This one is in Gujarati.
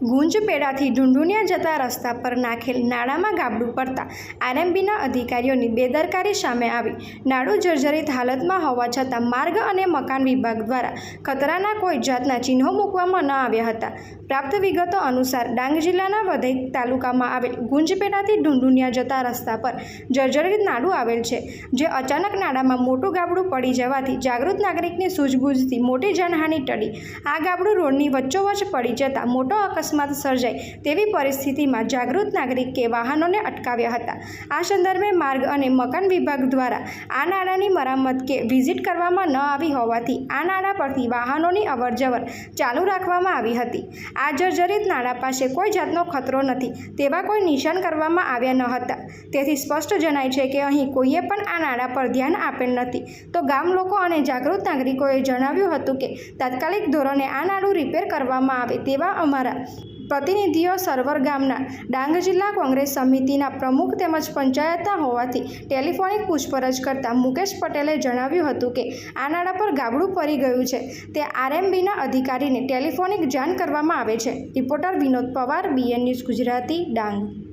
ગુંજપેડાથી ઢુંઢુનિયા જતા રસ્તા પર નાખેલ નાળામાં ગાબડું પડતા આરએમબીના અધિકારીઓની બેદરકારી સામે આવી. નાડું જર્જરિત હાલતમાં હોવા છતાં માર્ગ અને મકાન વિભાગ દ્વારા ખતરાના કોઈ જાતના ચિહ્નો મૂકવામાં ન આવ્યા હતા. પ્રાપ્ત વિગતો અનુસાર ડાંગ જિલ્લાના વધઈ તાલુકામાં આવેલ ગુંજપેડાથી ઢુંઢુનિયા જતા રસ્તા પર જર્જરિત નાડું આવેલ છે, જે અચાનક નાળામાં મોટું ગાબડું પડી જવાથી જાગૃત નાગરિકની સૂઝબૂઝથી મોટી જાનહાનિ ટળી. આ ગાબડું રોડની વચ્ચોવચ્ચ પડી જતાં મોટો અકસ્માત સર્જાય તેવી પરિસ્થિતિમાં જાગૃત નાગરિકે વાહનોને અટકાવ્યા હતા. આ સંદર્ભે માર્ગ અને મકાન વિભાગ દ્વારા આ નાળાની મરામત કે વિઝિટ કરવામાં ન આવી હોવાથી આ નાળા પરથી વાહનોની અવરજવર ચાલુ રાખવામાં આવી હતી. આ જર્જરિત નાળા પાસે કોઈ જાતનો ખતરો નથી તેવા કોઈ નિશાન કરવામાં આવ્યા ન હતા. તેથી સ્પષ્ટ જણાય છે કે અહીં કોઈએ પણ આ નાળા પર ધ્યાન આપેલ નથી. તો ગામ લોકો અને જાગૃત નાગરિકોએ જણાવ્યું હતું કે તાત્કાલિક ધોરણે આ નાળું રિપેર કરવામાં આવે તેવા અમારા પ્રતિનિધિઓ સરવર ગામના ડાંગ જિલ્લા કોંગ્રેસ સમિતિના પ્રમુખ તેમજ પંચાયતના હોવાથી ટેલિફોનિક પૂછપરછ કરતા મુકેશ પટેલે જણાવ્યું હતું કે આ નાળા પર ગાબડું પડી ગયું છે. તે આરએમબીના અધિકારીને ટેલિફોનિક જાણ કરવામાં આવે છે. Reporter Vinod Pawar, BN news Gujarati, Dang.